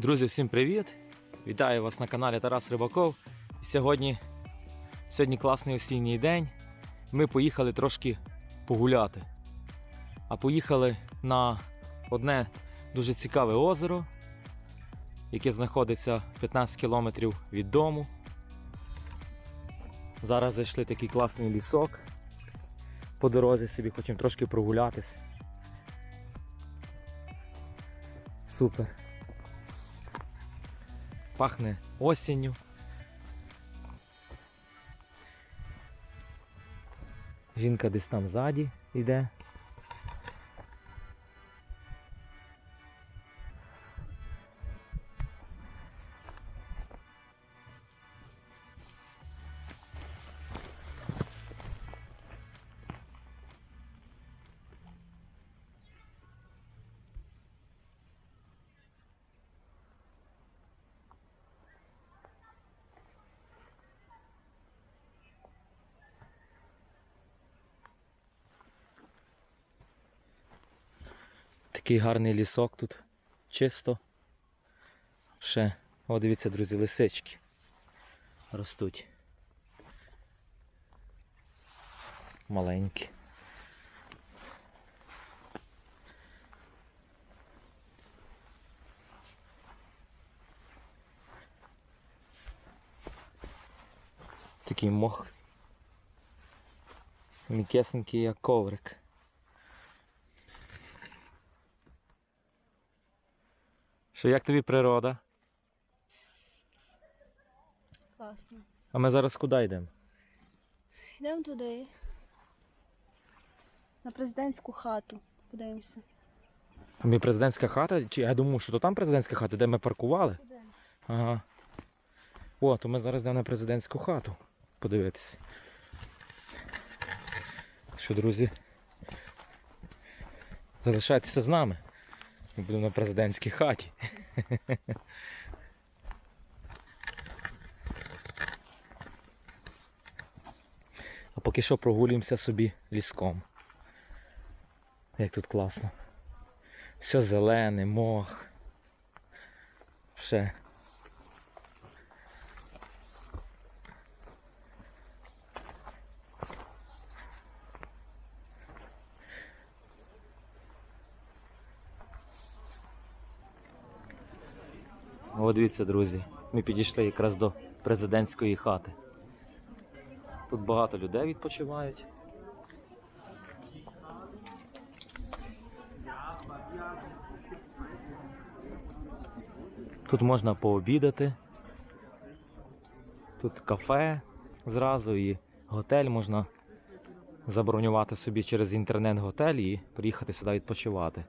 Друзі, всім привіт! Вітаю вас на каналі Тарас Рибаков. Сьогодні, сьогодні класний осінній день. Ми поїхали трошки погуляти. А поїхали на одне дуже цікаве озеро, яке знаходиться 15 кілометрів від дому. Зараз зайшли такий класний лісок. По дорозі собі хочемо трошки прогулятись. Супер. Пахне осінню. Жінка десь там ззаді йде. Такий гарний лісок тут. Чисто. Ще, о, дивіться, друзі, лисички ростуть. Маленькі. Такий мох. Мікесенький як коврик. Що як тобі природа? Класно. А ми зараз куди йдемо? Йдемо туди. На президентську хату. Подивимося. Там є президентська хата, чи я думав, що то там президентська хата, де ми паркували. Ага. О, то ми зараз йдемо на президентську хату подивитися. Що, друзі? Залишайтеся з нами. Будемо на президентській хаті. А поки що прогулюємося собі ліском. Як тут класно. Все зелене, мох. Все. О, дивіться, друзі, ми підійшли якраз до президентської хати. Тут багато людей відпочивають. Тут можна пообідати. Тут кафе зразу і готель можна забронювати собі через інтернет-готель і приїхати сюди відпочивати.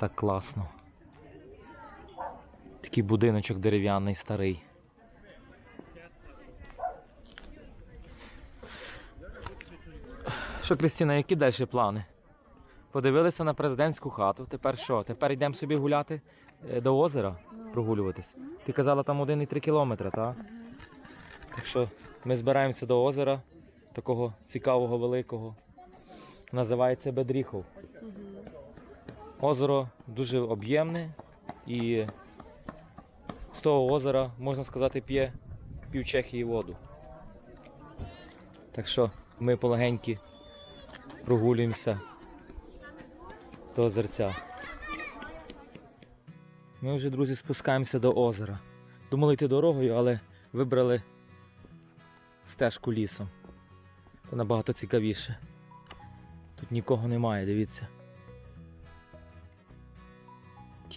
Так класно. Такий будиночок дерев'яний старий. Що, Крістіна, які далі плани? Подивилися на президентську хату. Тепер що? Тепер йдемо собі гуляти е, до озера, прогулюватись. Ти казала там 1,3 кілометри, так? Так що ми збираємося до озера, такого цікавого, великого. Називається Бедріхов. Озеро дуже об'ємне і з того озера, можна сказати, п'є пів Чехії воду. Так що ми полегенькі прогулюємося до озерця. Ми вже, друзі, спускаємося до озера. Думали йти дорогою, але вибрали стежку лісом. Це набагато цікавіше. Тут нікого немає, дивіться.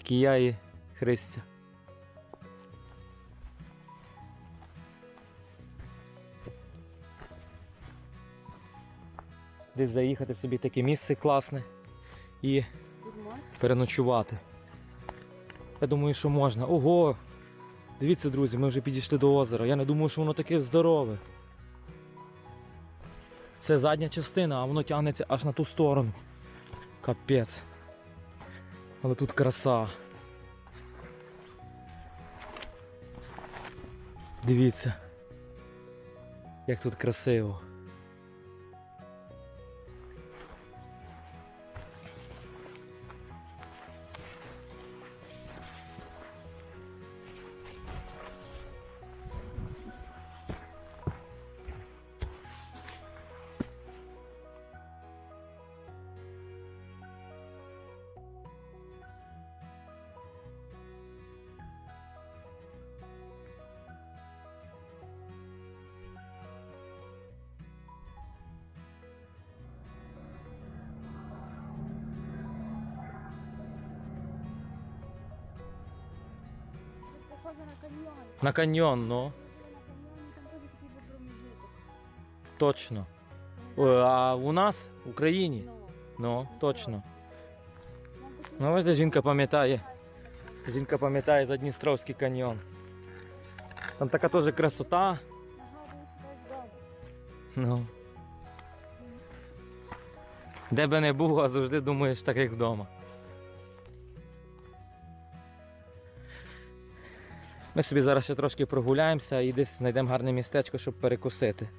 Тільки я і Христя. Десь заїхати собі таке місце класне і переночувати. Я думаю, що можна. Ого! Дивіться, друзі, ми вже підійшли до озера. Я не думаю, що воно таке здорове. Це задня частина, а воно тягнеться аж на ту сторону. Капець. Але тут краса. Дивіться. Як тут красиво. Сразу на каньйон. На каньйон, ну, на каньйоні, там теж такий був проміжуток. точно. О, а у нас в Україні? Ну, Ну, точно. Ну, ось жінка пам'ятає. Жінка пам'ятає Задністровський каньйон. Там така теж красота. Вдома. Ну. Де би не був, а завжди думаєш так, як вдома. Ми собі зараз ще трошки прогуляємося і десь знайдемо гарне містечко, щоб перекусити.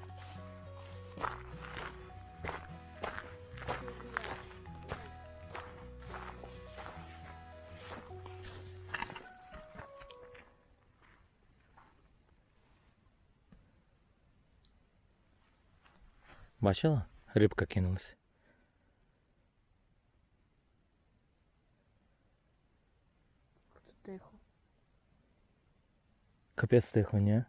Бачила? Рибка кинулась. kopiec tych, nie?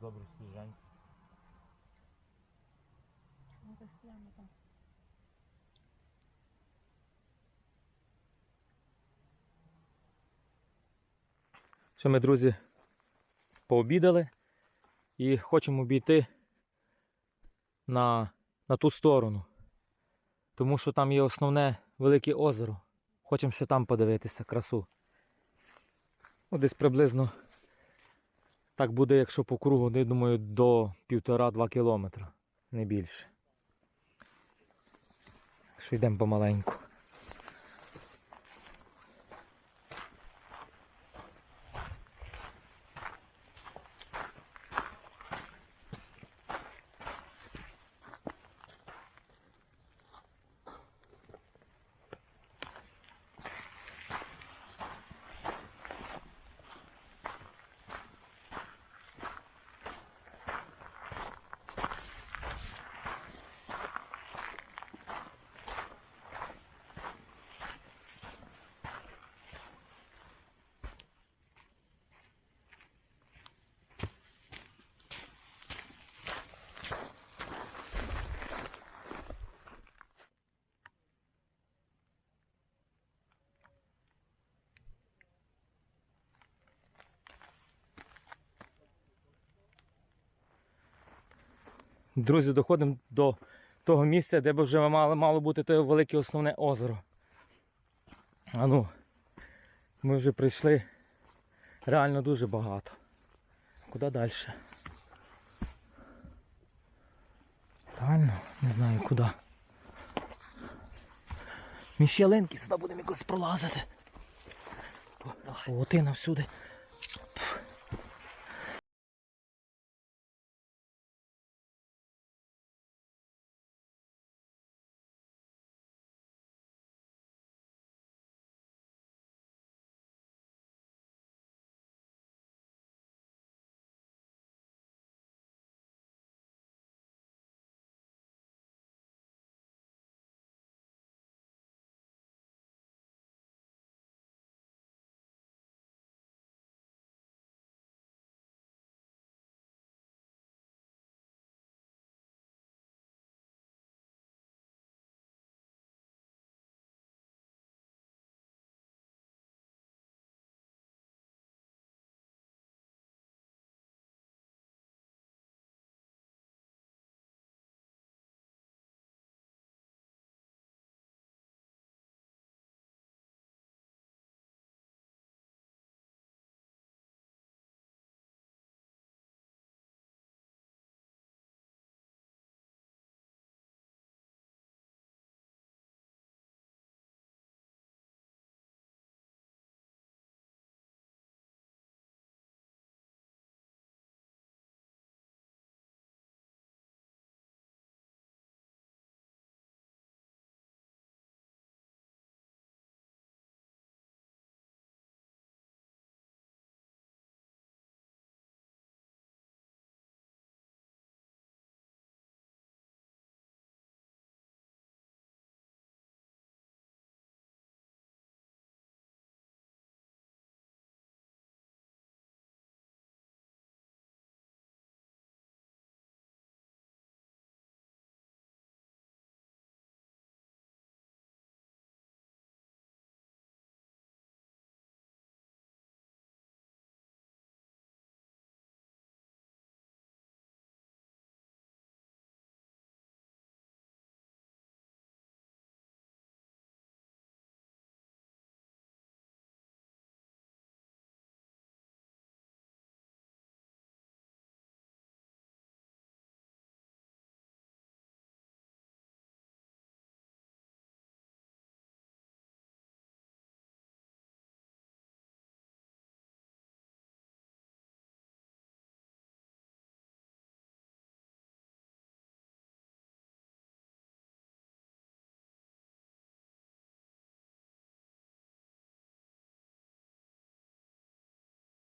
Так там. Що ми, друзі, пообідали і хочемо обійти на, на ту сторону. Тому що там є основне велике озеро. Хочемо ще там подивитися красу. Ну, десь приблизно так буде, якщо по кругу, не думаю, до півтора-два кілометра, не більше. Що йдемо помаленьку. Друзі, доходимо до того місця, де б вже мало, мало бути те велике основне озеро. А ну, ми вже прийшли реально дуже багато. Куди далі? Правильно? Не знаю куди. Між ялинки сюди будемо якось пролазити. Павутина всюди.